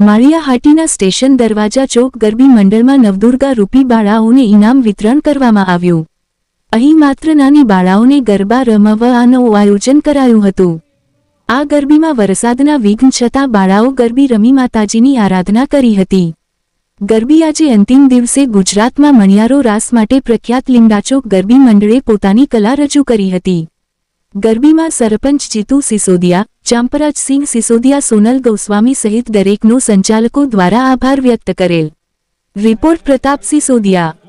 Maliya Hatina station દરવાજા ચોક ગરબી મંડળમાં નવદુર્ગા રૂપી બાળાઓને ઇનામ વિતરણ કરવામાં આવ્યું. અહીં માત્ર નાની બાળાઓને ગરબા રમવાનું આયોજન કરાયું હતું. આ ગરબીમાં વરસાદના વિઘ્ન છતાં બાળાઓ ગરબી રમી માતાજીની આરાધના કરી હતી. ગરબી આજે અંતિમ દિવસે ગુજરાતમાં મણિયારો રાસ માટે પ્રખ્યાત લીમડાચોક ગરબી મંડળે પોતાની કલા રજૂ કરી હતી. ગરબીમાં સરપંચ જીતુ સિસોદિયા ચાંપરાજસિંહ સિસોદિયા, સોનલ ગોસ્વામી સહિત દરેકનો સંચાલકો દ્વારા આભાર વ્યક્ત કરેલ. રિપોર્ટ પ્રતાપ સિસોદિયા